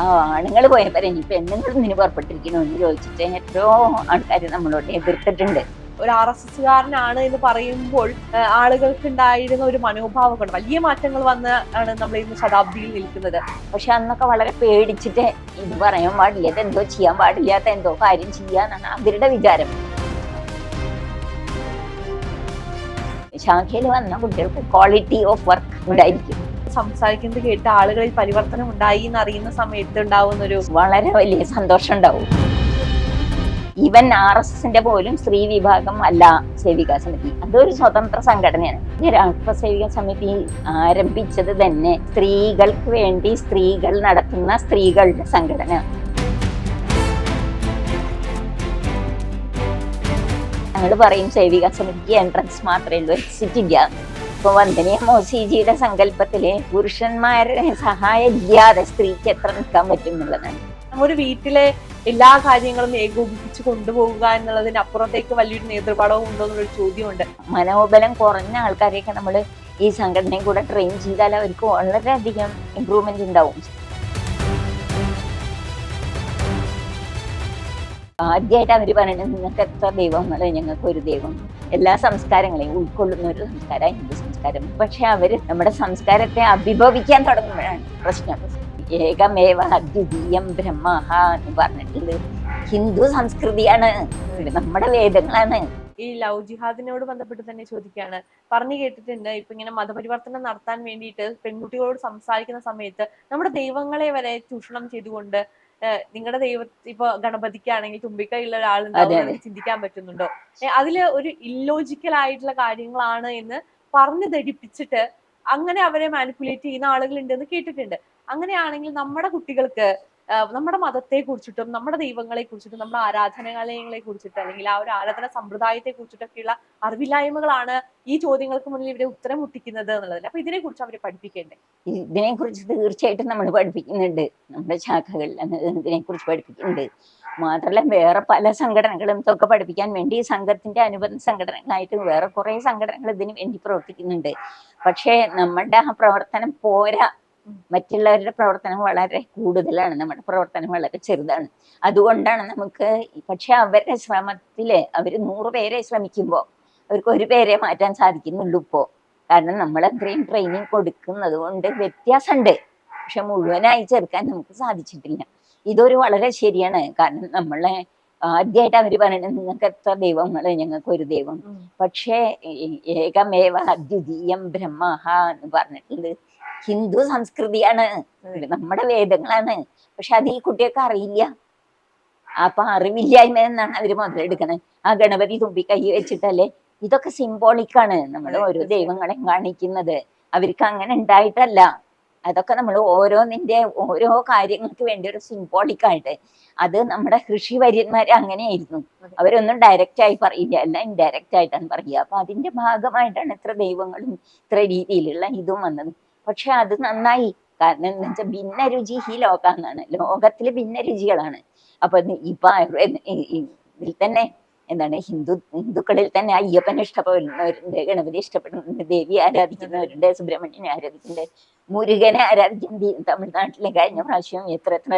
ആ ആണുങ്ങൾ പോയപ്പോൾ ഇനി പെണ്ണുങ്ങൾ ഇതിന് പുറപ്പെട്ടിരിക്കണോ എന്ന് ചോദിച്ചിട്ട് എത്രയോ ആൾക്കാർ നമ്മളോട് എതിർത്തിട്ടുണ്ട്. ഒരു ആർ എസ് എസ്സുകാരനാണ് എന്ന് പറയുമ്പോൾ ആളുകൾക്ക് ഉണ്ടായിരുന്ന ഒരു മനോഭാവം കൊണ്ട് വലിയ മാറ്റങ്ങൾ വന്ന് ആണ് നമ്മൾ ഇന്ന് ശതാബ്ദിയിൽ നിൽക്കുന്നത്. പക്ഷെ അന്നൊക്കെ വളരെ പേടിച്ചിട്ട് ഇത് പറയാൻ പാടില്ലാത്ത എന്തോ ചെയ്യാൻ പാടില്ലാത്ത എന്തോ കാര്യം ചെയ്യാന്നാണ് അവരുടെ വിചാരം. ശാഖയിൽ വന്ന കുട്ടികൾക്ക് ക്വാളിറ്റി ഓഫ് വർക്ക് ഉണ്ടായിരിക്കും. സംസാരിക്കുന്നത് കേട്ട് ആളുകളിൽ പരിവർത്തനം ഉണ്ടായി എന്ന് അറിയുന്ന സമയത്ത് ഉണ്ടാവുന്ന ഒരു വളരെ വലിയ സന്തോഷം ഉണ്ടാവും. ഈവൻ ആർ എസ് എസിന്റെ പോലും സ്ത്രീ വിഭാഗം അല്ല സേവിക സമിതി. അതൊരു സ്വതന്ത്ര സംഘടനയാണ്. രാഷ്ട്ര സേവിക സമിതി ആരംഭിച്ചത് തന്നെ സ്ത്രീകൾക്ക് വേണ്ടി സ്ത്രീകൾ നടത്തുന്ന സ്ത്രീകളുടെ സംഘടന. ഞങ്ങൾ പറയും സേവിക സമിതിക്ക് എൻട്രൻസ് മാത്രമേ ഉള്ളൂ. എക്സിറ്റ് ഇല്ല ഇപ്പൊ വന്ദനീയ മോസിജിയുടെ സങ്കല്പത്തിൽ പുരുഷന്മാരുടെ സഹായം ഇല്ലാതെ സ്ത്രീക്ക് എത്ര നിൽക്കാൻ പറ്റും എന്നുള്ളതാണ്. ഒരു വീട്ടിലെ എല്ലാ കാര്യങ്ങളും ഏകോപിപ്പിച്ച് കൊണ്ടുപോകുക എന്നുള്ളതിന് അപ്പുറത്തേക്ക് വലിയൊരു നേതൃപാഠവും ഉണ്ടോ എന്നൊരു ചോദ്യമുണ്ട്. മനോബലം കുറഞ്ഞ ആൾക്കാരെയൊക്കെ നമ്മൾ ഈ സംഘടനയും കൂടെ ട്രെയിൻ ചെയ്താൽ അവർക്ക് വളരെയധികം ഇമ്പ്രൂവ്മെന്റ് ഉണ്ടാവും. ആദ്യമായിട്ട് അവർ പറയുന്നത് നിങ്ങൾക്ക് എത്ര ദൈവങ്ങൾ ഞങ്ങൾക്ക് ഒരു ദൈവം. എല്ലാ സംസ്കാരങ്ങളെയും ഉൾക്കൊള്ളുന്ന ഒരു സംസ്കാരം ഹിന്ദു സംസ്കാരം. പക്ഷെ അവർ നമ്മുടെ സംസ്കാരത്തെ അഭിഭവിക്കാൻ തുടങ്ങുമ്പോഴാണ് പ്രശ്നം. ഏകമേവ അദ്വിതീയം ബ്രഹ്മഹ എന്ന് പറഞ്ഞിട്ടുള്ളത് ഹിന്ദു സംസ്കൃതിയാണ്. നമ്മുടെ വേദങ്ങളാണ്. ഈ ലവ് ജിഹാദിനോട് ബന്ധപ്പെട്ട് തന്നെ ചോദിക്കുകയാണ്. പറഞ്ഞു കേട്ടിട്ടുണ്ട് ഇപ്പൊ ഇങ്ങനെ മതപരിവർത്തനം നടത്താൻ വേണ്ടിയിട്ട് പെൺകുട്ടികളോട് സംസാരിക്കുന്ന സമയത്ത് നമ്മുടെ ദൈവങ്ങളെ വരെ ചൂഷണം ചെയ്തുകൊണ്ട് നിങ്ങളുടെ ദൈവ ഇപ്പൊ ഗണപതിക്കാണെങ്കിൽ തുമ്പിക്കൈയുള്ള ഒരാളുണ്ടാവും ചിന്തിക്കാൻ പറ്റുന്നുണ്ടോ? അതിൽ ഒരു ഇല്ലോജിക്കൽ ആയിട്ടുള്ള കാര്യങ്ങളാണ് എന്ന് പറഞ്ഞു ധരിപ്പിച്ചിട്ട് അങ്ങനെ അവരെ മാനിപ്പുലേറ്റ് ചെയ്യുന്ന ആളുകൾ ഉണ്ടെന്ന് കേട്ടിട്ടുണ്ട്. അങ്ങനെയാണെങ്കിൽ നമ്മുടെ കുട്ടികൾക്ക് നമ്മുടെ മതത്തെ കുറിച്ചിട്ടും നമ്മുടെ ദൈവങ്ങളെ കുറിച്ചിട്ടും നമ്മുടെ ആരാധനാലയങ്ങളെ കുറിച്ചിട്ട് അല്ലെങ്കിൽ ആ ഒരു ആരാധന സമ്പ്രദായത്തെ കുറിച്ചിട്ടൊക്കെയുള്ള അറിവില്ലായ്മകളാണ് ഈ ചോദ്യങ്ങൾക്ക് മുന്നിൽ ഇവരെ ഉത്തരം മുട്ടിക്കുന്നത് എന്നുള്ളതല്ല അപ്പൊ ഇതിനെ കുറിച്ച് അവരെ പഠിപ്പിക്കേണ്ടേ? ഇതിനെ കുറിച്ച് തീർച്ചയായിട്ടും നമ്മൾ പഠിപ്പിക്കുന്നുണ്ട്. നമ്മുടെ ശാഖകളിൽ ഇതിനെ കുറിച്ച് പഠിപ്പിക്കുന്നുണ്ട്. മാത്രമല്ല വേറെ പല സംഘടനകളും ഇതൊക്കെ പഠിപ്പിക്കാൻ വേണ്ടി ഈ സംഘത്തിന്റെ അനുബന്ധ സംഘടനകളായിട്ട് വേറെ കുറെ സംഘടനകൾ ഇതിന് വേണ്ടി പ്രവർത്തിക്കുന്നുണ്ട്. പക്ഷേ നമ്മളുടെ ആ പ്രവർത്തനം പോരാ മറ്റുള്ളവരുടെ പ്രവർത്തനം വളരെ കൂടുതലാണ് നമ്മുടെ പ്രവർത്തനം വളരെ ചെറുതാണ്. അതുകൊണ്ടാണ് നമുക്ക് പക്ഷെ അവരുടെ ശ്രമത്തിൽ അവർ നൂറ് പേരെ ശ്രമിക്കുമ്പോൾ അവർക്ക് ഒരു പേരെ മാറ്റാൻ സാധിക്കുന്നുള്ളൂ ഇപ്പോ. കാരണം നമ്മൾ അത്രയും ട്രെയിനിങ് കൊടുക്കുന്നത് കൊണ്ട് വ്യത്യാസമുണ്ട് പക്ഷെ മുഴുവനായി ചേർക്കാൻ നമുക്ക് സാധിച്ചിട്ടില്ല. ഇതൊരു വളരെ ശരിയാണ്. കാരണം നമ്മളെ ആദ്യമായിട്ട് അവർ പറയുന്നത് നിങ്ങൾക്ക് എത്ര ദൈവങ്ങൾ ഞങ്ങൾക്ക് ഒരു ദൈവം പക്ഷേ ഏകമേവ അദ്വിതീയം ബ്രഹ്മഹ എന്ന് പറഞ്ഞിട്ടുള്ളത് ഹിന്ദു സംസ്കൃതിയാണ്. നമ്മുടെ വേദങ്ങളാണ്. പക്ഷെ അത് ഈ കുട്ടിയൊക്കെ അറിയില്ല. അപ്പൊ അറിവില്ലായ്മ എന്നാണ് അവർ മുതലെടുക്കണത് ആ ഗണപതി തുമ്പി കൈ വെച്ചിട്ടല്ലേ? ഇതൊക്കെ സിംബോളിക്കാണ് ആണ്. നമ്മൾ ഓരോ ദൈവങ്ങളെയും കാണിക്കുന്നത്. അവർക്ക് അങ്ങനെ ഉണ്ടായിട്ടല്ല. അതൊക്കെ നമ്മൾ ഓരോന്നിന്റെ ഓരോ കാര്യങ്ങൾക്ക് വേണ്ടി ഒരു സിംബോളിക്കായിട്ട് അത് നമ്മുടെ കൃഷി വര്യന്മാർ അങ്ങനെയായിരുന്നു. അവരൊന്നും ഡയറക്റ്റ് ആയി പറയില്ല. എല്ലാം ഇൻഡയറക്റ്റ് ആയിട്ടാണ് പറയുക അപ്പൊ അതിന്റെ ഭാഗമായിട്ടാണ് ഇത്ര ദൈവങ്ങളും ഇത്ര രീതിയിലുള്ള ഇതും വന്നത്. പക്ഷെ അത് നന്നായി. കാരണം എന്താ വെച്ചാൽ ഭിന്ന രുചി ഹി ലോകാന്നാണ്. ലോകത്തിൽ ഭിന്ന രുചികളാണ് അപ്പൊ ഇപ്പൊ ഈ- ഈ ഇതിൽ തന്നെ എന്താണ് ഹിന്ദു ഹിന്ദുക്കളിൽ തന്നെ അയ്യപ്പനെ ഇഷ്ടപ്പെടുന്നവരുണ്ട് ഗണപതി ഇഷ്ടപ്പെടുന്നുണ്ട് ദേവി ആരാധിക്കുന്നവരുണ്ട് സുബ്രഹ്മണ്യനെ ആരാധിക്കുന്നുണ്ട് മുരുകനെ ആരാധിക്കുന്ന ഈ തമിഴ്നാട്ടിലെ കഴിഞ്ഞ പ്രാവശ്യം എത്ര എത്ര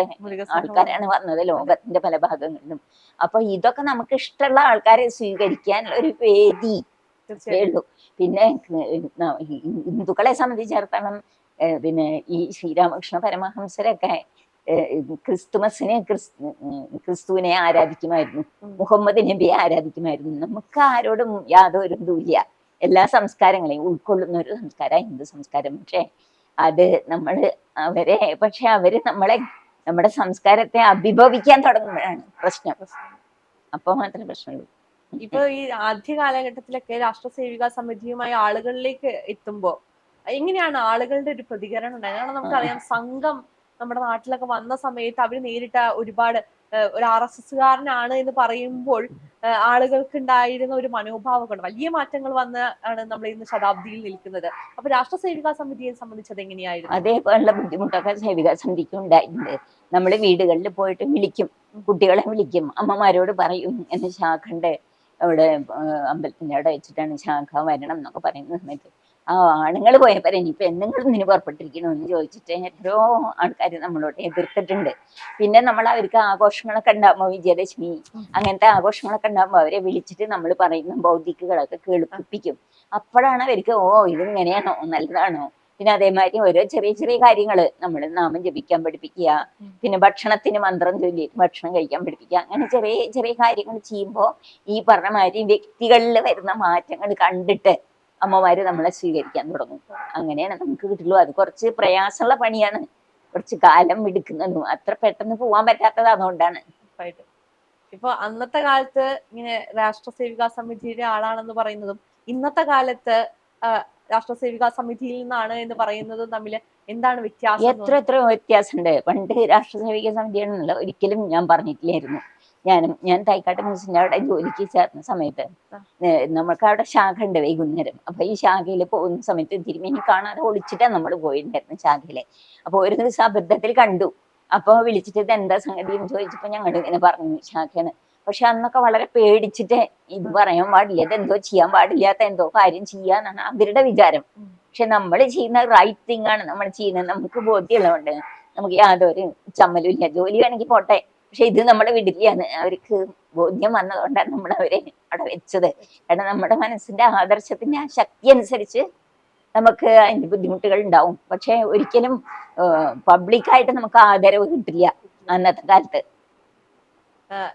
ആൾക്കാരാണ് വന്നത് ലോകത്തിന്റെ പല ഭാഗങ്ങളിലും. അപ്പൊ ഇതൊക്കെ നമുക്ക് ഇഷ്ടമുള്ള ആൾക്കാരെ സ്വീകരിക്കാനുള്ള ഒരു വേദി ഉള്ളൂ. പിന്നെ ഹിന്ദുക്കളെ സംബന്ധിച്ചിടത്തോളം പിന്നെ ഈ ശ്രീരാമകൃഷ്ണ പരമഹംസരൊക്കെ ക്രിസ്തുമസിനെ ക്രിസ് ക്രിസ്തുവിനെ ആരാധിക്കുമായിരുന്നു. മുഹമ്മദ് നബിയെ ആരാധിക്കുമായിരുന്നു. നമുക്ക് ആരോടും യാതൊരു ഇതുമില്ല എല്ലാ സംസ്കാരങ്ങളെയും ഉൾക്കൊള്ളുന്ന ഒരു സംസ്കാരം ഹിന്ദു സംസ്കാരം. പക്ഷെ അത് നമ്മൾ അവരെ പക്ഷെ അവർ നമ്മളെ നമ്മുടെ സംസ്കാരത്തെ അഭിഭവിക്കാൻ തുടങ്ങുമ്പോഴാണ് പ്രശ്നം. അപ്പൊ മാത്രമേ പ്രശ്നമുള്ളൂ. ഇപ്പൊ ഈ ആദ്യ കാലഘട്ടത്തിലൊക്കെ രാഷ്ട്ര സേവിക സമിതിയുമായി ആളുകളിലേക്ക് എത്തുമ്പോ എങ്ങനെയാണ് ആളുകളുടെ ഒരു പ്രതികരണം ഉണ്ടായത്? നമുക്കറിയാം സംഘം നമ്മുടെ നാട്ടിലൊക്കെ വന്ന സമയത്ത് അവർ നേരിട്ട ഒരുപാട് ഒരു ആർ എസ് എസ്സുകാരനാണ് എന്ന് പറയുമ്പോൾ ആളുകൾക്ക് ഉണ്ടായിരുന്ന ഒരു മനോഭാവമുണ്ട്. വലിയ മാറ്റങ്ങൾ വന്ന് ആണ് നമ്മൾ ഇന്ന് ശതാബ്ദിയിൽ നിൽക്കുന്നത്. അപ്പൊ രാഷ്ട്ര സേവിക സമിതിയെ സംബന്ധിച്ചത് എങ്ങനെയായിരുന്നു? അതേപോലുള്ള ബുദ്ധിമുട്ടൊക്കെ സേവിക സമിതിക്ക് ഉണ്ടായിട്ടുണ്ട്. നമ്മൾ വീടുകളിൽ പോയിട്ട് വിളിക്കും. കുട്ടികളെ വിളിക്കും. അമ്മമാരോട് പറയും എന്നെ ശാഖണ്ട്. അവിടെ അമ്പലത്തിന്റെ അവിടെ വെച്ചിട്ടാണ് ശാഖ വരണം എന്നൊക്കെ പറയുന്ന സമയത്ത് ആ ആണുങ്ങൾ പോയപ്പോ ഇനി പെണ്ണുങ്ങളും ഇതിന് പുറപ്പെട്ടിരിക്കണമെന്ന് ചോദിച്ചിട്ട് എത്രയോ ആൾക്കാർ നമ്മളോട് എതിർത്തിട്ടുണ്ട്. പിന്നെ നമ്മൾ അവർക്ക് ആഘോഷങ്ങളൊക്കെ ഉണ്ടാകുമ്പോൾ വിജയദശമി അങ്ങനത്തെ ആഘോഷങ്ങളൊക്കെ ഉണ്ടാകുമ്പോൾ അവരെ വിളിച്ചിട്ട് നമ്മൾ പറയുന്ന ബൗദ്ധികളൊക്കെ കേൾപ്പിക്കും. അപ്പോഴാണ് അവർക്ക് ഓ ഇത് ഇങ്ങനെയാണോ? നല്ലതാണോ? പിന്നെ അതേമാതിരി ഓരോ ചെറിയ ചെറിയ കാര്യങ്ങൾ നമ്മൾ നാമം ജപിക്കാൻ പഠിപ്പിക്കുക പിന്നെ ഭക്ഷണത്തിന് മന്ത്രം ചൊല്ലി ഭക്ഷണം കഴിക്കാൻ പഠിപ്പിക്കുക. അങ്ങനെ ചെറിയ ചെറിയ കാര്യങ്ങൾ ചെയ്യുമ്പോൾ ഈ പറഞ്ഞ മാതിരി വ്യക്തികളിൽ വരുന്ന മാറ്റങ്ങൾ കണ്ടിട്ട് അമ്മമാര് നമ്മളെ സ്വീകരിക്കാൻ തുടങ്ങും. അങ്ങനെയാണ് നമുക്ക് കിട്ടുള്ളൂ. അത് കുറച്ച് പ്രയാസമുള്ള പണിയാണ്. കുറച്ച് കാലം എടുക്കുന്നതും. അത്ര പെട്ടെന്ന് പോവാൻ പറ്റാത്തത് അതുകൊണ്ടാണ്. ഇപ്പൊ അന്നത്തെ കാലത്ത് ഇങ്ങനെ രാഷ്ട്ര സേവികാ സമിതിയുടെ ആളാണെന്ന് പറയുന്നതും ഇന്നത്തെ കാലത്ത് ആ, രാഷ്ട്ര സേവിക സമിതിയിൽ നിന്നാണ് എന്ന് പറയുന്നത് തമ്മിൽ എന്താണ് വ്യത്യാസം എത്ര എത്ര വ്യത്യാസമുണ്ട്. പണ്ട് രാഷ്ട്രസേവിക സമിതിയാണെന്നുള്ള ഒരിക്കലും ഞാൻ പറഞ്ഞിട്ടില്ലായിരുന്നു. ഞാനും ഞാൻ തൈക്കാട്ട് മ്യൂസിന്റെ അവിടെ ജോലിക്ക് ചേർന്ന സമയത്ത് നമ്മൾക്ക് അവിടെ ശാഖ ഉണ്ട് വൈകുന്നേരം. അപ്പൊ ഈ ശാഖയിൽ പോകുന്ന സമയത്ത് തിരുമേനി കാണാതെ ഒളിച്ചിട്ടാണ് നമ്മൾ പോയിട്ടുണ്ടായിരുന്നു ശാഖയിൽ അപ്പൊ ഒരു ദിവസം അബദ്ധത്തിൽ കണ്ടു. അപ്പൊ വിളിച്ചിട്ട് ഇത് എന്താ സംഗതി എന്ന് ചോദിച്ചപ്പോ ഞങ്ങൾ ഇങ്ങനെ പറഞ്ഞു ശാഖയാണ് പക്ഷെ അന്നൊക്കെ വളരെ പേടിച്ചിട്ട് ഇത് പറയാൻ പാടില്ല എന്തോ ചെയ്യാൻ പാടില്ലാത്ത എന്തോ കാര്യം ചെയ്യാന്നാണ് അവരുടെ വിചാരം. പക്ഷെ നമ്മൾ ചെയ്യുന്ന റൈറ്റ് തിങ് ആണ് നമ്മൾ ചെയ്യുന്നത്. നമുക്ക് ബോധ്യമുള്ളതുകൊണ്ട് നമുക്ക് യാതൊരു ചമ്മലും ഇല്ല. ജോലി വേണമെങ്കിൽ പോട്ടെ പക്ഷെ ഇത് നമ്മുടെ വിടില്ലാന്ന് അവർക്ക് ബോധ്യം വന്നതുകൊണ്ടാണ് നമ്മൾ അവരെ അവിടെ വെച്ചത്. കാരണം നമ്മുടെ മനസ്സിന്റെ ആദർശത്തിന്റെ ആ ശക്തി അനുസരിച്ച് നമുക്ക് അതിന്റെ ബുദ്ധിമുട്ടുകൾ ഉണ്ടാവും. പക്ഷെ ഒരിക്കലും പബ്ലിക്കായിട്ട് നമുക്ക് ആദരവ് കിട്ടില്ല അന്നത്തെ കാലത്ത്.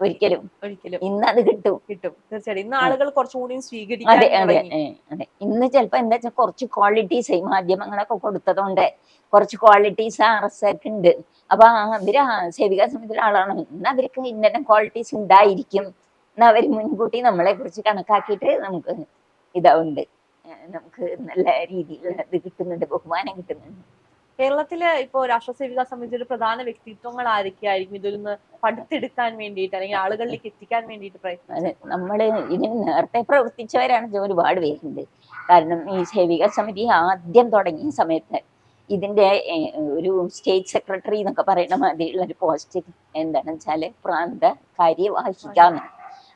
ഒരിക്കലും. ഒരിക്കലും. ഇന്ന് അത് കിട്ടും. കിട്ടും. തീർച്ചയായിട്ടും. ഇന്ന് ആളുകൾ കുറച്ചുകൂടി സ്വീകരിക്കാൻ അതെ അതെ ഇന്ന് ചിലപ്പോ എന്താ വെച്ചാൽ കുറച്ച് ക്വാളിറ്റീസ് ഈ മാധ്യമങ്ങളൊക്കെ കൊടുത്തതുകൊണ്ട് കുറച്ച് ക്വാളിറ്റീസ് ആർ എസ് ഒക്കെ ഉണ്ട്. അപ്പൊ അവർ സേവിക സമിതിയുടെ ആളാണ്. ഇന്ന് അവർക്ക് ഇന്ന ക്വാളിറ്റീസ് ഉണ്ടായിരിക്കും. എന്ന് അവർ മുൻകൂട്ടി നമ്മളെ കുറിച്ച് കണക്കാക്കിയിട്ട് നമുക്ക് ഇതാവുണ്ട് നമുക്ക് നല്ല രീതിയിൽ ഇത് കിട്ടുന്നുണ്ട്. ബഹുമാനം കിട്ടുന്നുണ്ട്. കേരളത്തിൽ ഇപ്പോ രാഷ്ട്ര സേവിക സമിതിയുടെ പ്രധാന വ്യക്തിത്വങ്ങൾ ആയിരിക്കും ഇതിൽ നിന്ന് പഠിത്തെടുക്കാൻ വേണ്ടിയിട്ട് അല്ലെങ്കിൽ ആളുകളിലേക്ക് എത്തിക്കാൻ വേണ്ടിയിട്ട് പ്രയത്നം നമ്മൾ ഇതിന് നേരത്തെ പ്രവർത്തിച്ചവരാണ് ഒരുപാട് പേരുണ്ട്. കാരണം ഈ സേവിക സമിതി ആദ്യം തുടങ്ങിയ സമയത്ത് ഇതിന്റെ ഒരു സ്റ്റേറ്റ് സെക്രട്ടറി എന്നൊക്കെ പറയുന്ന മാതിരിയുള്ള ഒരു പോസ്റ്റ് എന്താണെന്ന് വെച്ചാൽ പ്രാന്ത കാര്യവാഹിക്കാന്ന്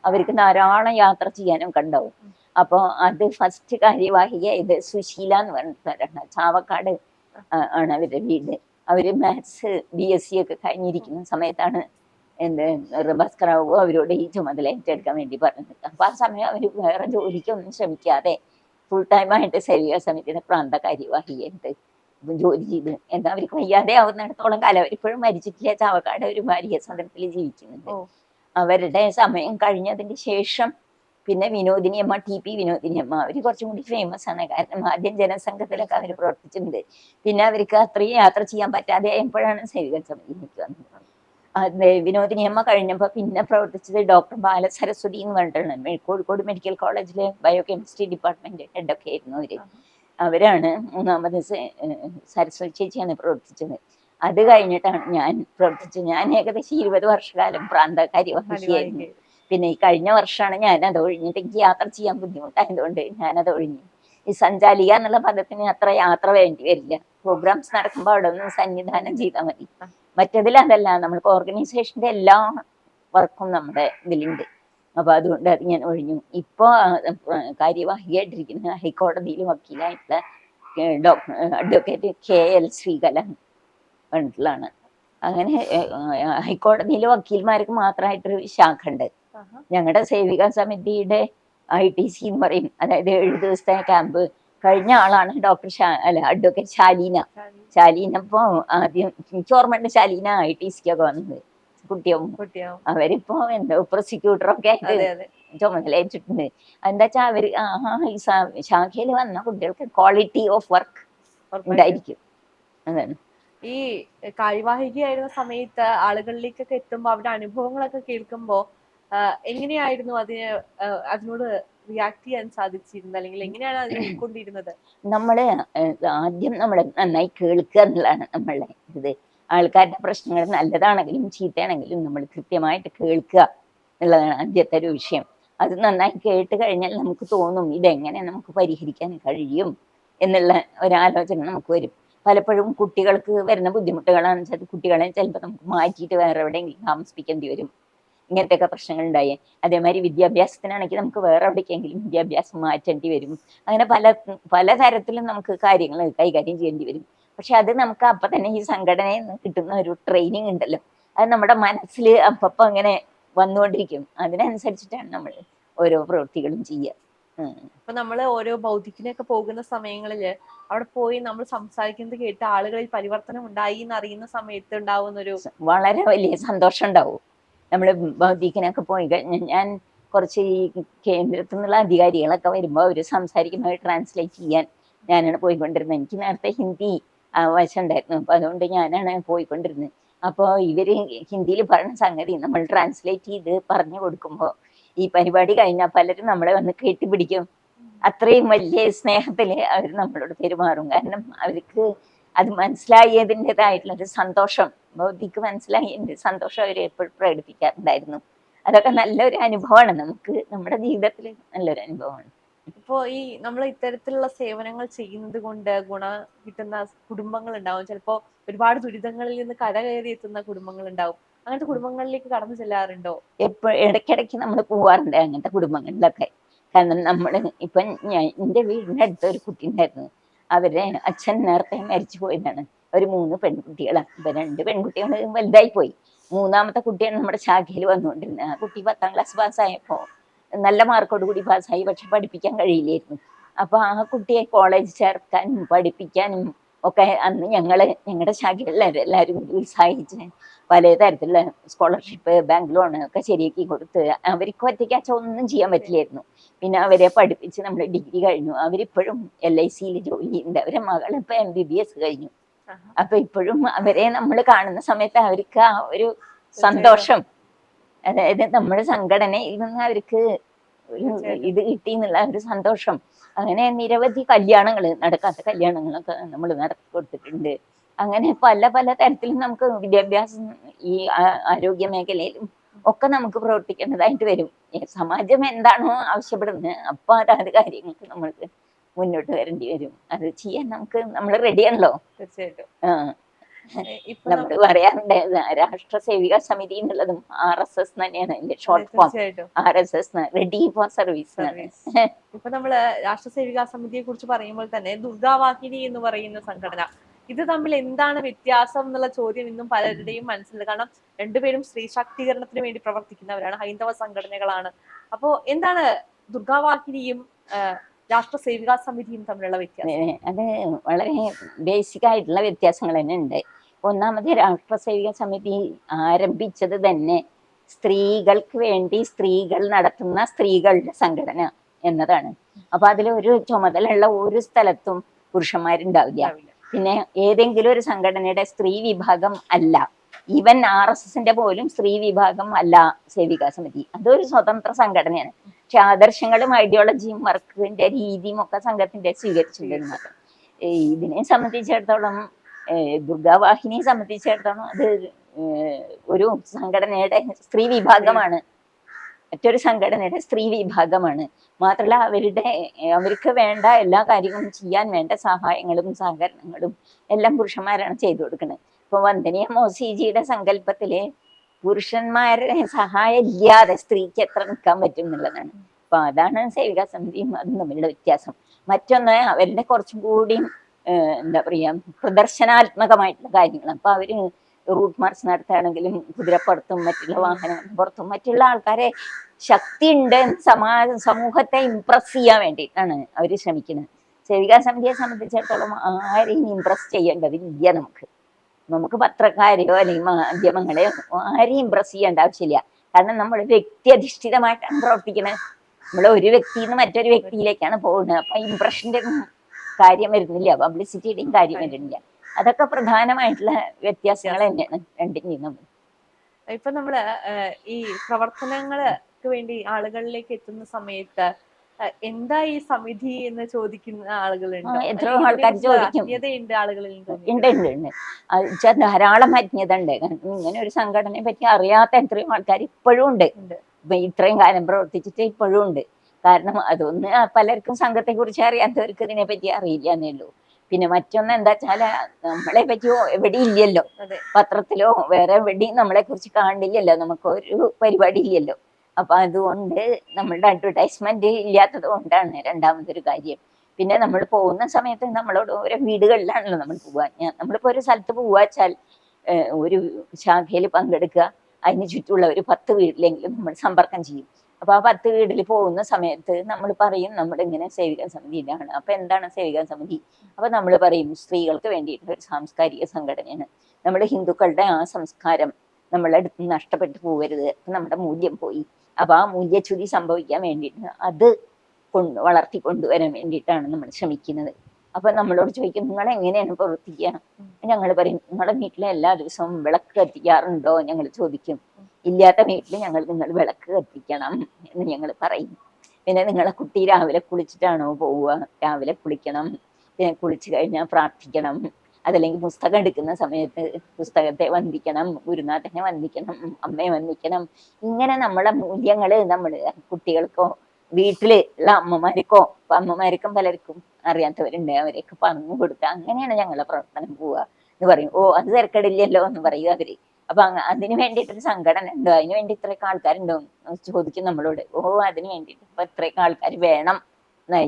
അവർക്ക് ധാരാളം യാത്ര ചെയ്യാനും കണ്ടാവും അപ്പൊ അത് ഫസ്റ്റ് കാര്യവാഹിക ഇത് സുശീല എന്ന് പറഞ്ഞിട്ടാണ് ചാവക്കാട് ആണ് അവരുടെ വീട്. അവർ മാത്സ് ബി എസ് സി ഒക്കെ കഴിഞ്ഞിരിക്കുന്ന സമയത്താണ് എന്ത് ഭാസ്കർ റാവു അവരോട് ഈ ചുമതല ഏറ്റെടുക്കാൻ വേണ്ടി പറഞ്ഞത്. അപ്പോൾ ആ സമയം അവർ വേറെ ജോലിക്കൊന്നും ശ്രമിക്കാതെ ഫുൾ ടൈമായിട്ട് സേവിക സമിതിയുടെ പ്രാന്ത കാര്യവാഹിയായിട്ട് എന്ത് ജോലി ചെയ്ത് എന്താ അവർക്ക് വയ്യാതെ ആവുന്നിടത്തോളം കാലം അവരിപ്പോഴും മരിച്ചിട്ടില്ല. ചാവക്കാട് ഒരു ഭാര്യ സദനത്തിൽ ജീവിക്കുന്നുണ്ട്. അവരുടെ സമയം കഴിഞ്ഞതിന് ശേഷം പിന്നെ വിനോദിനിയമ്മ ടി പി വിനോദിനിയമ്മ അവർ കുറച്ചും കൂടി ഫേമസ് ആണ്. കാരണം ആദ്യം ജനസംഘത്തിലൊക്കെ അവർ പ്രവർത്തിച്ചിട്ടുണ്ട്. പിന്നെ അവർക്ക് അത്രയും യാത്ര ചെയ്യാൻ പറ്റാതെ ആയപ്പോഴാണ് സൈവിക സമിതിയിലേക്ക് വന്നത്. വിനോദിനി അമ്മ കഴിഞ്ഞപ്പോൾ പിന്നെ പ്രവർത്തിച്ചത് ഡോക്ടർ ബാല സരസ്വതി എന്ന് പറഞ്ഞിട്ടുള്ള കോഴിക്കോട് മെഡിക്കൽ കോളേജിലെ ബയോ കെമിസ്ട്രി ഡിപ്പാർട്ട്മെന്റ് ഹെഡൊക്കെ ആയിരുന്നു അവർ. അവരാണ് മൂന്നാമത് സരസ്വതി ചേച്ചിയാണ് പ്രവർത്തിച്ചത്. അത് കഴിഞ്ഞിട്ടാണ് ഞാൻ പ്രവർത്തിച്ചത്. ഞാൻ ഏകദേശം ഇരുപത് വർഷക്കാലം പ്രാന്തകാര്യവാഹിയായിരുന്നു പരിപാടിക്ക്. പിന്നെ ഈ കഴിഞ്ഞ വർഷമാണ് ഞാനത് ഒഴിഞ്ഞിട്ട് എനിക്ക് യാത്ര ചെയ്യാൻ ബുദ്ധിമുട്ടായതുകൊണ്ട് ഞാനത് ഒഴിഞ്ഞു. ഈ സഞ്ചാലിക എന്നുള്ള പദത്തിന് അത്ര യാത്ര വേണ്ടി വരില്ല. പ്രോഗ്രാംസ് നടക്കുമ്പോൾ അവിടെ ഒന്ന് സന്നിധാനം ചെയ്താൽ മതി. മറ്റതിൽ അതല്ല നമ്മൾക്ക് ഓർഗനൈസേഷന്റെ എല്ലാ വർക്കും നമ്മുടെ ഇതിലുണ്ട്. അപ്പൊ അതുകൊണ്ട് അത് ഞാൻ ഒഴിഞ്ഞു. ഇപ്പോ കാര്യവാഹിയായിട്ടിരിക്കുന്ന ഹൈക്കോടതിയിൽ വക്കീലായിട്ടുള്ള doctor advocate K L Sreekala ആണ് അങ്ങനെ ഹൈക്കോടതിയിലെ വക്കീൽമാർക്ക് മാത്രമായിട്ടൊരു ശാഖ ഉണ്ട്. ഞങ്ങളുടെ സേവിക സമിതിയുടെ ഐ ടി സി എന്ന് പറയും. അതായത് ഏഴു ദിവസത്തെ ക്യാമ്പ്. കഴിഞ്ഞ ആളാണ് ഡോക്ടർ അല്ല അഡ്വക്കേറ്റ് ശാലീന. ശാലീന. ഇപ്പോ ആദ്യം ഓർമ്മയുണ്ട് ശാലീന ഐ ടി സിക്കൊക്കെ വന്നത്. കുട്ടിയാവും. അവരിപ്പോ എന്തോ പ്രോസിക്യൂട്ടറൊക്കെ അതെ അതെ. ചുമതല ഏറ്റിട്ടുണ്ട് എന്താ വെച്ചാൽ അവർ ആ ഈ ശാഖയിൽ വന്ന കുട്ടികൾക്ക് ക്വാളിറ്റി ഓഫ് വർക്ക്. ഉണ്ടായിരിക്കും. അതാണ്. ഈ കാര്യവാഹികയായിരുന്ന സമയത്ത് ആളുകളിലേക്കൊക്കെ എത്തുമ്പോ അവരുടെ അനുഭവങ്ങളൊക്കെ കേൾക്കുമ്പോ എങ്ങനെയായിരുന്നു അതിന് അതിനോട് റിയാക്ട് ചെയ്യാൻ സാധിച്ചിരുന്നത്? അല്ലെങ്കിൽ എങ്ങനെയാണ് അതിനെ ഉൾക്കൊണ്ടിരുന്നത്? നമ്മൾ ആദ്യം നമ്മളെ നന്നായി കേൾക്കുക എന്നുള്ളതാണ് നമ്മളെ ഇത്. ആൾക്കാരുടെ പ്രശ്നങ്ങൾ നല്ലതാണെങ്കിലും ചീത്തയാണെങ്കിലും നമ്മൾ കൃത്യമായിട്ട് കേൾക്കുക എന്നുള്ളതാണ് ആദ്യത്തെ ഒരു വിഷയം. അത് നന്നായി കേട്ട് കഴിഞ്ഞാൽ നമുക്ക് തോന്നും ഇതെങ്ങനെ നമുക്ക് പരിഹരിക്കാൻ കഴിയും എന്നുള്ള ഒരാലോചന നമുക്ക് വരും. പലപ്പോഴും കുട്ടികൾക്ക് വരുന്ന ബുദ്ധിമുട്ടുകളാണെന്ന് വെച്ചാൽ കുട്ടികളെ ചിലപ്പോൾ നമുക്ക് മാറ്റിയിട്ട് വേറെ എവിടെയെങ്കിലും താമസിപ്പിക്കേണ്ടി വരും. ഇങ്ങനത്തെയൊക്കെ പ്രശ്നങ്ങൾ ഉണ്ടായി അതേമാതിരി വിദ്യാഭ്യാസത്തിനാണെങ്കിൽ നമുക്ക് വേറെ എവിടേക്കെങ്കിലും വിദ്യാഭ്യാസം മാറ്റേണ്ടി വരും. അങ്ങനെ പല പല തരത്തിലും നമുക്ക് കാര്യങ്ങൾ കൈകാര്യം ചെയ്യേണ്ടി വരും. പക്ഷെ അത് നമുക്ക് അപ്പൊ തന്നെ ഈ സംഘടനയിൽ നിന്ന് കിട്ടുന്ന ഒരു ട്രെയിനിങ് ഉണ്ടല്ലോ. അത് നമ്മുടെ മനസ്സിൽ അപ്പപ്പം അങ്ങനെ വന്നുകൊണ്ടിരിക്കും. അതിനനുസരിച്ചിട്ടാണ് നമ്മൾ ഓരോ പ്രവൃത്തികളും ചെയ്യുക. അപ്പൊ നമ്മൾ ഓരോ ബൗദ്ധിക്കിനൊക്കെ പോകുന്ന സമയങ്ങളിൽ അവിടെ പോയി നമ്മൾ സംസാരിക്കുന്നത് കേട്ട് ആളുകളിൽ പരിവർത്തനം ഉണ്ടായി എന്ന് അറിയുന്ന സമയത്ത് ഉണ്ടാവുന്ന ഒരു വളരെ വലിയ സന്തോഷം ഉണ്ടാവും. നമ്മൾ ഭൗതികനൊക്കെ പോയി ഞാൻ കുറച്ച് ഈ കേന്ദ്രത്തിൽ നിന്നുള്ള അധികാരികളൊക്കെ വരുമ്പോൾ അവർ സംസാരിക്കുന്നത് ട്രാൻസ്ലേറ്റ് ചെയ്യാൻ ഞാനാണ് പോയിക്കൊണ്ടിരുന്നത്. എനിക്ക് നേരത്തെ ഹിന്ദി വശം ഉണ്ടായിരുന്നു അപ്പോൾ അതുകൊണ്ട് ഞാനാണ് പോയിക്കൊണ്ടിരുന്നത്. അപ്പോൾ ഇവർ ഹിന്ദിയിൽ പറയുന്ന സംഗതി നമ്മൾ ട്രാൻസ്ലേറ്റ് ചെയ്ത് പറഞ്ഞു കൊടുക്കുമ്പോൾ ഈ പരിപാടി കഴിഞ്ഞാൽ പലരും നമ്മളെ വന്ന് കെട്ടിപ്പിടിക്കും അത്രയും വലിയ സ്നേഹത്തിൽ അവർ നമ്മളോട് പെരുമാറും. കാരണം അവർക്ക് അത് മനസ്സിലായതിന്റെതായിട്ടുള്ള ഒരു സന്തോഷം. ബൗദ്ധിക്ക് മനസ്സിലായതിന്റെ സന്തോഷം അവർ എപ്പോഴും പ്രകടിപ്പിക്കാറുണ്ടായിരുന്നു. അതൊക്കെ നല്ലൊരു അനുഭവമാണ്. നമുക്ക് നമ്മുടെ ജീവിതത്തിൽ നല്ലൊരു അനുഭവമാണ്. ഇപ്പോ ഈ നമ്മൾ ഇത്തരത്തിലുള്ള സേവനങ്ങൾ ചെയ്യുന്നത് കൊണ്ട് ഗുണ കിട്ടുന്ന കുടുംബങ്ങൾ ഉണ്ടാവും ചിലപ്പോ ഒരുപാട് ദുരിതങ്ങളിൽ നിന്ന് കരകയറി എത്തുന്ന കുടുംബങ്ങൾ ഉണ്ടാവും അങ്ങനത്തെ കുടുംബങ്ങളിലേക്ക് കടന്നു ചെല്ലാറുണ്ടോ? എപ്പോൾ ഇടയ്ക്കിടയ്ക്ക് നമ്മൾ പോവാറുണ്ട് അങ്ങനത്തെ കുടുംബങ്ങളിലൊക്കെ. കാരണം നമ്മൾ ഇപ്പം ഞാൻ എന്റെ വീടിന്റെ അടുത്ത് ഒരു കുട്ടി ഉണ്ടായിരുന്നു. അവരെ അച്ഛൻ നേരത്തെ മരിച്ചു പോയതാണ്. ഒരു മൂന്ന് പെൺകുട്ടികളാണ്. ഇപ്പം രണ്ട് പെൺകുട്ടികൾ വലുതായി പോയി. മൂന്നാമത്തെ കുട്ടിയാണ് നമ്മുടെ ശാഖയിൽ വന്നുകൊണ്ടിരുന്നത്. ആ കുട്ടി പത്താം ക്ലാസ് പാസ്സായപ്പോൾ നല്ല മാർക്കോട് കൂടി പാസ്സായി പക്ഷെ പഠിപ്പിക്കാൻ കഴിയില്ലായിരുന്നു. അപ്പോൾ ആ കുട്ടിയെ കോളേജ് ചേർക്കാനും പഠിപ്പിക്കാനും ഒക്കെ അന്ന് ഞങ്ങൾ ഞങ്ങളുടെ ശാഖകളിൽ എല്ലാവരും കൂടി ഉത്സാഹിച്ച് പല തരത്തിലുള്ള സ്കോളർഷിപ്പ് ബാങ്ക് ലോൺ ഒക്കെ ശരിയാക്കി കൊടുത്ത് അവർക്ക് ഒറ്റയ്ക്ക് അച്ഛൻ ഒന്നും ചെയ്യാൻ പറ്റില്ലായിരുന്നു. പിന്നെ അവരെ പഠിപ്പിച്ച് നമ്മൾ ഡിഗ്രി കഴിഞ്ഞു. അവരിപ്പോഴും എൽ ഐ സിയിൽ ജോലി ചെയ്യുന്നുണ്ട്. അവരെ മകൾ ഇപ്പൊ എം ബി ബി എസ് കഴിഞ്ഞു. അപ്പൊ ഇപ്പോഴും അവരെ നമ്മൾ കാണുന്ന സമയത്ത് അവർക്ക് ആ ഒരു സന്തോഷം. അതായത് നമ്മുടെ സംഘടനയിൽ നിന്ന് അവർക്ക്. ഇത് കിട്ടി എന്നുള്ള ഒരു സന്തോഷം. അങ്ങനെ നിരവധി കല്യാണങ്ങൾ നടക്കാത്ത കല്യാണങ്ങളൊക്കെ നമ്മൾ നടത്തി കൊടുത്തിട്ടുണ്ട്. അങ്ങനെ പല പല തരത്തിലും നമുക്ക് വിദ്യാഭ്യാസം ഈ ആരോഗ്യ മേഖലയിലും ഒക്കെ നമുക്ക് പ്രവർത്തിക്കേണ്ടതായിട്ട് വരും. സമാജം എന്താണോ ആവശ്യപ്പെടുന്നത് അപ്പൊ അതാത് കാര്യങ്ങൾക്ക് നമ്മൾക്ക് മുന്നോട്ട് വരേണ്ടി വരും. അത് ചെയ്യാൻ നമുക്ക് നമ്മൾ റെഡിയാണല്ലോ തീർച്ചയായിട്ടും. ആ. നമ്മൾ പറയാറുണ്ട് രാഷ്ട്ര സേവിക സമിതി എന്നുള്ളതും ആർ എസ് എസ് തന്നെയാണ് അതിന്റെ short form R S S ready for service. ഇപ്പൊ നമ്മൾ രാഷ്ട്ര സേവിക സമിതിയെ കുറിച്ച് പറയുമ്പോൾ തന്നെ ദുർഗാവാഹിനി എന്ന് പറയുന്ന സംഘടന ഇത് തമ്മിൽ എന്താണ് വ്യത്യാസം എന്നുള്ള ചോദ്യം ഇന്നും പലരുടെയും മനസ്സിലുണ്ട്. കാരണം രണ്ടുപേരും സ്ത്രീ ശാക്തീകരണത്തിന് വേണ്ടി പ്രവർത്തിക്കുന്നവരാണ് ഹൈന്ദവ സംഘടനകളാണ്. അപ്പോ എന്താണ് ദുർഗാവാഹിനിയും രാഷ്ട്ര സേവികാ സമിതിയും തമ്മിലുള്ള വ്യത്യാസം. അത് വളരെ ബേസിക് ആയിട്ടുള്ള വ്യത്യാസങ്ങൾ തന്നെ ഉണ്ട്. ഒന്നാമത് രാഷ്ട്ര സേവിക സമിതി ആരംഭിച്ചത് തന്നെ സ്ത്രീകൾക്ക് വേണ്ടി സ്ത്രീകൾ നടത്തുന്ന സ്ത്രീകളുടെ സംഘടന എന്നതാണ്. അപ്പൊ അതിൽ ഒരു ചുമതലയുള്ള ഒരു സ്ഥലത്തും പുരുഷന്മാരുണ്ടാവില്ല. പിന്നെ ഏതെങ്കിലും ഒരു സംഘടനയുടെ സ്ത്രീ വിഭാഗം അല്ല. ഈവൻ ആർ എസ് എസിന്റെ പോലും സ്ത്രീ വിഭാഗം അല്ല സേവികാ സമിതി. അതൊരു സ്വതന്ത്ര സംഘടനയാണ്. പക്ഷെ ആദർശങ്ങളും ഐഡിയോളജിയും വർക്കിന്റെ രീതിയും ഒക്കെ സംഘത്തിന്റെ ഏ, ഇതിനെ സംബന്ധിച്ചിടത്തോളം ദുർഗാവാഹിനിയെ സംബന്ധിച്ചിടത്തോളം അത് ഒരു സംഘടനയുടെ സ്ത്രീ വിഭാഗമാണ്. മറ്റൊരു സംഘടനയുടെ സ്ത്രീ വിഭാഗമാണ്. മാത്രമല്ല അവരുടെ അവർക്ക് വേണ്ട എല്ലാ കാര്യങ്ങളും ചെയ്യാൻ വേണ്ട സഹായങ്ങളും സഹകരണങ്ങളും എല്ലാം പുരുഷന്മാരാണ് ചെയ്തു കൊടുക്കുന്നത്. ഇപ്പൊ വന്ദനീയ മോസിജിയുടെ സങ്കല്പത്തിൽ പുരുഷന്മാരുടെ സഹായം ഇല്ലാതെ സ്ത്രീക്ക് എത്ര നിൽക്കാൻ പറ്റും എന്നുള്ളതാണ്. അപ്പൊ അതാണ് സേവികാ സമിതിയും അതും തമ്മിലുള്ള വ്യത്യാസം. മറ്റൊന്ന് അവരുടെ കുറച്ചും കൂടി എന്താ പറയാ പ്രദർശനാത്മകമായിട്ടുള്ള കാര്യങ്ങൾ അപ്പൊ അവർ റൂട്ട് മാർച്ച് നടത്തുകയാണെങ്കിലും കുതിരപ്പുറത്തും മറ്റുള്ള വാഹനം പുറത്തും മറ്റുള്ള ആൾക്കാരെ ശക്തി ഉണ്ട് സമാ സമൂഹത്തെ ഇംപ്രസ് ചെയ്യാൻ വേണ്ടിയിട്ടാണ് അവർ ശ്രമിക്കുന്നത്. സേവികാ സമിതിയെ സംബന്ധിച്ചിടത്തോളം ആരെയും ഇംപ്രസ് ചെയ്യേണ്ടതില്ല നമുക്ക്. നമുക്ക് പത്രക്കാരെയോ അല്ലെങ്കിൽ മാധ്യമങ്ങളെയോ ആരെയും ഇമ്പ്രസ് ചെയ്യേണ്ട ആവശ്യമില്ല. കാരണം നമ്മൾ വ്യക്തി അധിഷ്ഠിതമായിട്ടാണ് പ്രവർത്തിക്കുന്നത്. നമ്മൾ ഒരു വ്യക്തിയിൽ നിന്ന് മറ്റൊരു വ്യക്തിയിലേക്കാണ് പോകുന്നത്. അപ്പൊ ഇമ്പ്രഷന്റെ കാര്യം വരുന്നില്ല. പബ്ലിസിറ്റിയുടെയും കാര്യം വരുന്നില്ല. അതൊക്കെ പ്രധാനമായിട്ടുള്ള വ്യത്യാസങ്ങൾ തന്നെയാണ് രണ്ടും തമ്മിൽ ഇപ്പൊ നമ്മൾ ഈ പ്രവർത്തനങ്ങൾക്ക് വേണ്ടി ആളുകളിലേക്ക് എത്തുന്ന സമയത്ത് എന്താ ഈ സമിതി എന്ന് ചോദിക്കുന്ന ആളുകളുണ്ട്? എത്രയോ ആൾക്കാർ ചോദിക്കും. അജ്ഞതയുണ്ട് ഉണ്ട്. ഉണ്ട് ഉണ്ട്. ധാരാളം അജ്ഞത ഉണ്ട്. ഇങ്ങനെ ഒരു സംഘടനയെ പറ്റി അറിയാത്ത എത്രയും ആൾക്കാർ ഇപ്പോഴും ഉണ്ട്. ഇത്രയും കാലം പ്രവർത്തിച്ചിട്ട് ഇപ്പോഴും ഉണ്ട്. കാരണം അതൊന്ന് പലർക്കും സംഘത്തെ കുറിച്ച് അറിയാത്തവർക്ക് ഇതിനെ പറ്റി അറിയില്ല എന്നേ ഉള്ളൂ. പിന്നെ മറ്റൊന്ന് എന്താ വെച്ചാൽ നമ്മളെ പറ്റിയോ എവിടെ ഇല്ലല്ലോ. പത്രത്തിലോ വേറെ എവിടെയും നമ്മളെ കുറിച്ച് കാണില്ലല്ലോ. നമുക്ക് ഒരു പരിപാടി ഇല്ലല്ലോ. അപ്പൊ അതുകൊണ്ട് നമ്മളുടെ അഡ്വർടൈസ്മെന്റ് ഇല്ലാത്തത് കൊണ്ടാണ് രണ്ടാമതൊരു കാര്യം. പിന്നെ നമ്മൾ പോകുന്ന സമയത്ത് നമ്മളോട് ഓരോ വീടുകളിലാണല്ലോ നമ്മൾ പോവുക. നമ്മളിപ്പോ ഒരു സ്ഥലത്ത് പോവുക വെച്ചാൽ ഒരു ശാഖയിൽ പങ്കെടുക്കുക. അതിന് ചുറ്റുമുള്ള ഒരു പത്ത് വീട്ടിലെങ്കിലും നമ്മൾ സമ്പർക്കം ചെയ്യും. അപ്പൊ ആ പത്ത് വീട്ടിൽ പോകുന്ന സമയത്ത് നമ്മൾ പറയും നമ്മൾ ഇങ്ങനെ സേവിക സമിതിയിലാണ് അപ്പൊ എന്താണ് സേവിക സമിതി? അപ്പൊ നമ്മൾ പറയും സ്ത്രീകൾക്ക് വേണ്ടിയിട്ടുള്ള ഒരു സാംസ്കാരിക സംഘടനയാണ്. നമ്മൾ ഹിന്ദുക്കളുടെ ആ സംസ്കാരം നമ്മളെ അടുത്ത് നഷ്ടപ്പെട്ടു പോകരുത്. നമ്മുടെ മൂല്യം പോയി. അപ്പൊ ആ മൂല്യച്യുതി സംഭവിക്കാൻ വേണ്ടിയിട്ട് അത് കൊണ്ട് വളർത്തി കൊണ്ടുവരാൻ വേണ്ടിയിട്ടാണ് നമ്മൾ ശ്രമിക്കുന്നത്. അപ്പൊ നമ്മളോട് ചോദിക്കും നിങ്ങൾ എങ്ങനെയാണ് പ്രവർത്തിക്കുക? ഞങ്ങൾ പറയും നിങ്ങളുടെ വീട്ടിലെ എല്ലാ ദിവസവും വിളക്ക് കത്തിക്കാറുണ്ടോ? ഞങ്ങൾ ചോദിക്കും. ഇല്ലാത്ത വീട്ടിൽ ഞങ്ങൾ നിങ്ങൾ വിളക്ക് കത്തിക്കണം എന്ന് ഞങ്ങൾ പറയും. പിന്നെ നിങ്ങളെ കുട്ടി രാവിലെ കുളിച്ചിട്ടാണോ പോവുക? രാവിലെ കുളിക്കണം. പിന്നെ കുളിച്ചു കഴിഞ്ഞാൽ പ്രാർത്ഥിക്കണം. അതല്ലെങ്കിൽ പുസ്തകം എടുക്കുന്ന സമയത്ത് പുസ്തകത്തെ വന്ദിക്കണം ഗുരുനാഥനെ വന്ദിക്കണം അമ്മയെ വന്ദിക്കണം. ഇങ്ങനെ നമ്മളെ മൂല്യങ്ങൾ നമ്മൾ കുട്ടികൾക്കോ വീട്ടിൽ ഉള്ള അമ്മമാർക്കോ അമ്മമാർക്കും പലർക്കും അറിയാത്തവരുണ്ട്. അവരെയൊക്കെ പറഞ്ഞു കൊടുക്കുക. അങ്ങനെയാണ് ഞങ്ങളെ പ്രവർത്തനം പോവുക എന്ന് പറയും. ഓ അത് തിരക്കടില്ലല്ലോ എന്ന് പറയും അവർ. അപ്പൊ അതിനു വേണ്ടിയിട്ടൊരു സംഘടന ഉണ്ടോ. അതിന് വേണ്ടി ഇത്രയൊക്കെ ആൾക്കാരുണ്ടോ ചോദിക്കും നമ്മളോട്. ഓ അതിന് വേണ്ടിയിട്ട് ഇപ്പൊ ഇത്രയൊക്കെ ആൾക്കാർ വേണം.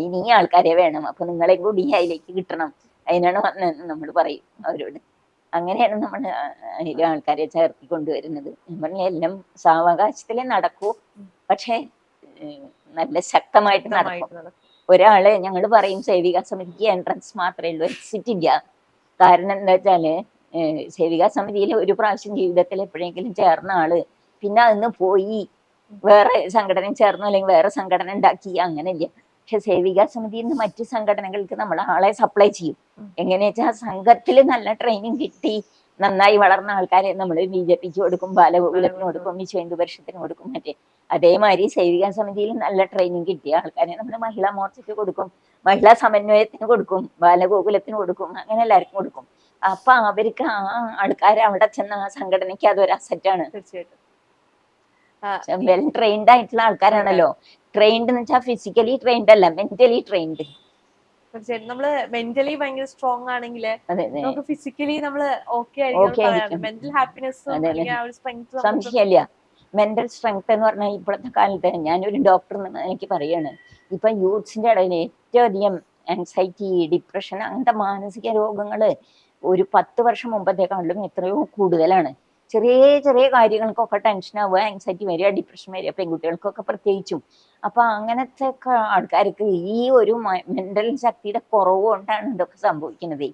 ഇനി ആൾക്കാരെ വേണം. അപ്പൊ നിങ്ങളെ കൂടി അതിലേക്ക് കിട്ടണം. അതിനാണ് വന്നതെന്ന് നമ്മൾ പറയും അവരോട്. അങ്ങനെയാണ് നമ്മൾ ആൾക്കാരെ ചേർത്തി കൊണ്ടുവരുന്നത് പറഞ്ഞ എല്ലാം സാവകാശത്തിലേ നടക്കൂ. പക്ഷേ നല്ല ശക്തമായിട്ട് നടക്കും. ഒരാളെ ഞങ്ങൾ പറയും സേവിക സമിതിക്ക് എൻട്രൻസ് മാത്രമേ ഉള്ളൂ എക്സിറ്റ് ഇല്ല കാരണം എന്താ വെച്ചാൽ സേവിക സമിതിയിൽ ഒരു പ്രാവശ്യം ജീവിതത്തിൽ എപ്പോഴെങ്കിലും ചേർന്ന ആൾ പിന്നെ അതിന്ന് പോയി വേറെ സംഘടന ചേർന്നു അല്ലെങ്കിൽ വേറെ സംഘടന ഉണ്ടാക്കി അങ്ങനെയില്ല. പക്ഷെ സേവിക സമിതിയിൽ നിന്ന് മറ്റു സംഘടനകൾക്ക് നമ്മൾ ആളെ സപ്ലൈ ചെയ്യും. എങ്ങനെയാ വെച്ചാൽ സംഘത്തിൽ നല്ല ട്രെയിനിങ് കിട്ടി നന്നായി വളർന്ന ആൾക്കാരെ നമ്മൾ ബി ജെ പിക്ക് കൊടുക്കും ബാലഗോകുലത്തിന് കൊടുക്കും വിശ്വഹിന്ദു പരിഷത്തിന് കൊടുക്കും മറ്റേ അതേമാതിരി സേവിക സമിതിയിൽ നല്ല ട്രെയിനിങ് കിട്ടിയ ആൾക്കാരെ നമ്മൾ മഹിളാ മോർച്ചയ്ക്ക് കൊടുക്കും മഹിളാ സമന്വയത്തിന് കൊടുക്കും ബാലഗോകുലത്തിന് കൊടുക്കും അങ്ങനെ എല്ലാവർക്കും കൊടുക്കും. അപ്പൊ അവർക്ക് ആ ആൾക്കാർ അവിടെ ചെന്ന ആ സംഘടനയ്ക്ക് അതൊരു അസറ്റാണ് വെൽ ട്രെയിൻഡ് ആയിട്ടുള്ള ആൾക്കാരാണല്ലോ. ട്രെയിൻഡ് എന്ന് വെച്ചാൽ ഫിസിക്കലി ട്രെയിൻഡ് അല്ല മെന്റലി ട്രെയിൻഡ് തീർച്ചയായിട്ടും. നമ്മൾ മെന്റലി ഭയങ്കര സ്ട്രോങ് ആണെങ്കിൽ നമുക്ക് ഫിസിക്കലി നമ്മൾ ഓക്കെ ആയിരിക്കും. മെന്റൽ ഹാപ്പിനെസ് സംശയമില്ല. മെന്റൽ സ്ട്രെങ്ത് എന്ന് പറഞ്ഞാൽ ഇപ്പോഴത്തെ കാലത്ത് ഞാനൊരു ഡോക്ടർ എനിക്ക് പറയാണ്. ഇപ്പൊ യൂത്ത്സിന്റെ ഇടയിൽ ഏറ്റവും അധികം ആൻസൈറ്റി ഡിപ്രഷൻ അങ്ങനത്തെ മാനസിക രോഗങ്ങൾ ഒരു പത്ത് വർഷം മുമ്പത്തേക്കാളും എത്രയോ കൂടുതലാണ്. ചെറിയ ചെറിയ കാര്യങ്ങൾക്കൊക്കെ ടെൻഷൻ ആവുക ആൻസൈറ്റി വരിക ഡിപ്രഷൻ വരിക പെൺകുട്ടികൾക്കൊക്കെ പ്രത്യേകിച്ചും. അപ്പൊ അങ്ങനത്തെ ഒക്കെ ആൾക്കാർക്ക് ഈ ഒരു മെന്റൽ ശക്തിയുടെ കുറവ് കൊണ്ടാണ് ഇതൊക്കെ സംഭവിക്കുന്നത്.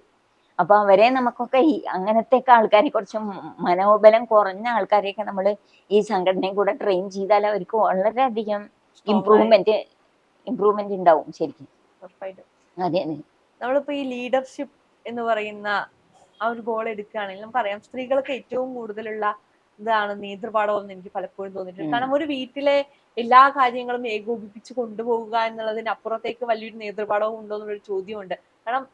അപ്പൊ അവരെ നമുക്കൊക്കെ ഈ അങ്ങനത്തെ ഒക്കെ ആൾക്കാരെ കുറച്ച് മനോബലം കുറഞ്ഞ ആൾക്കാരെയൊക്കെ നമ്മൾ ഈ സംഘടനയും കൂടെ ട്രെയിൻ ചെയ്താൽ അവർക്ക് വളരെയധികം ഇമ്പ്രൂവ്മെന്റ് ഇമ്പ്രൂവ്മെന്റ് ഉണ്ടാവും ശരിക്കും. അതെ അതെ. നമ്മളിപ്പോ ഈ ലീഡർഷിപ്പ് എന്ന് പറയുന്ന ആ ഒരു ഗോൾ എടുക്കുകയാണെങ്കിൽ നമുക്കറിയാം സ്ത്രീകൾക്ക് ഏറ്റവും കൂടുതലുള്ള ഇതാണ് നേതൃപാഠം എന്ന് എനിക്ക് പലപ്പോഴും തോന്നിയിട്ടുണ്ട്. കാരണം ഒരു വീട്ടിലെ എല്ലാ കാര്യങ്ങളും ഏകോപിപ്പിച്ച് കൊണ്ടുപോകുക എന്നുള്ളതിന് അപ്പുറത്തേക്ക് വലിയൊരു നേതൃപാഠവും ഉണ്ടോ എന്നുള്ളൊരു ചോദ്യമുണ്ട്. കാരണം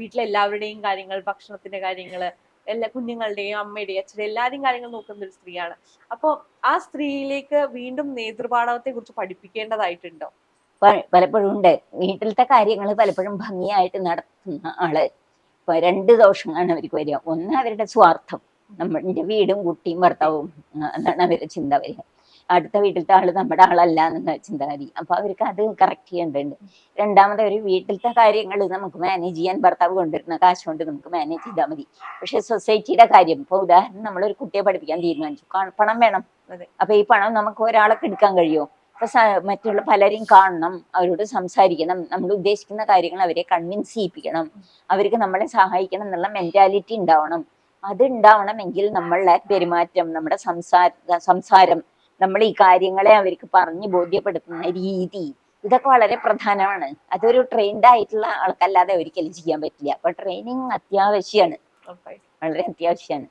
വീട്ടിലെ എല്ലാവരുടെയും കാര്യങ്ങൾ ഭക്ഷണത്തിന്റെ കാര്യങ്ങൾ എല്ലാ കുഞ്ഞുങ്ങളുടെയും അമ്മയുടെയും അച്ഛന്റെയും എല്ലാവരുടെയും കാര്യങ്ങൾ നോക്കുന്ന ഒരു സ്ത്രീയാണ്. അപ്പോൾ ആ സ്ത്രീയിലേക്ക് വീണ്ടും നേതൃപാഠത്തെ കുറിച്ച് പഠിപ്പിക്കേണ്ടതായിട്ടുണ്ടോ? പലപ്പോഴും ഉണ്ട്. വീട്ടിലത്തെ കാര്യങ്ങൾ പലപ്പോഴും ഭംഗിയായിട്ട് നടത്തുന്ന ആൾ രണ്ട് ദോഷങ്ങളാണ് അവർക്ക് വരിക. ഒന്ന് അവരുടെ സ്വാർത്ഥം. നമ്മുടെ വീടും കുട്ടിയും ഭർത്താവും എന്നാണ് അവരുടെ ചിന്ത വരിക. അടുത്ത വീട്ടിലത്തെ ആൾ നമ്മുടെ ആളല്ല എന്ന ചിന്താഗതി അപ്പൊ അവർക്ക് അത് കറക്റ്റ് ചെയ്യേണ്ടതുണ്ട്. രണ്ടാമത് ഒരു വീട്ടിലത്തെ കാര്യങ്ങൾ നമുക്ക് മാനേജ് ചെയ്യാൻ ഭർത്താവ് കൊണ്ടുവരുന്ന കാശ് കൊണ്ട് നമുക്ക് മാനേജ് ചെയ്താൽ മതി. പക്ഷെ സൊസൈറ്റിയുടെ കാര്യം ഇപ്പൊ ഉദാഹരണം നമ്മളൊരു കുട്ടിയെ പഠിപ്പിക്കാൻ തീരുമാനിച്ചു. പണം വേണം. അപ്പൊ ഈ പണം നമുക്ക് ഒരാളൊക്കെ എടുക്കാൻ കഴിയുമോ? അപ്പൊ മറ്റുള്ള പലരെയും കാണണം അവരോട് സംസാരിക്കണം നമ്മൾ ഉദ്ദേശിക്കുന്ന കാര്യങ്ങൾ അവരെ കൺവിൻസ് ചെയ്യിപ്പിക്കണം അവർക്ക് നമ്മളെ സഹായിക്കണം എന്നുള്ള മെന്റാലിറ്റി ഉണ്ടാവണം. അത് ഉണ്ടാവണമെങ്കിൽ നമ്മളുടെ പെരുമാറ്റം നമ്മുടെ സംസാര സംസാരം നമ്മൾ ഈ കാര്യങ്ങളെ അവർക്ക് പറഞ്ഞ് ബോധ്യപ്പെടുത്തുന്ന രീതി ഇതൊക്കെ വളരെ പ്രധാനമാണ്. അതൊരു ട്രെയിൻഡ് ആയിട്ടുള്ള ആൾക്കല്ലാതെ ഒരിക്കലും ചെയ്യാൻ പറ്റില്ല. അപ്പൊ ട്രെയിനിങ് അത്യാവശ്യമാണ് വളരെ അത്യാവശ്യമാണ്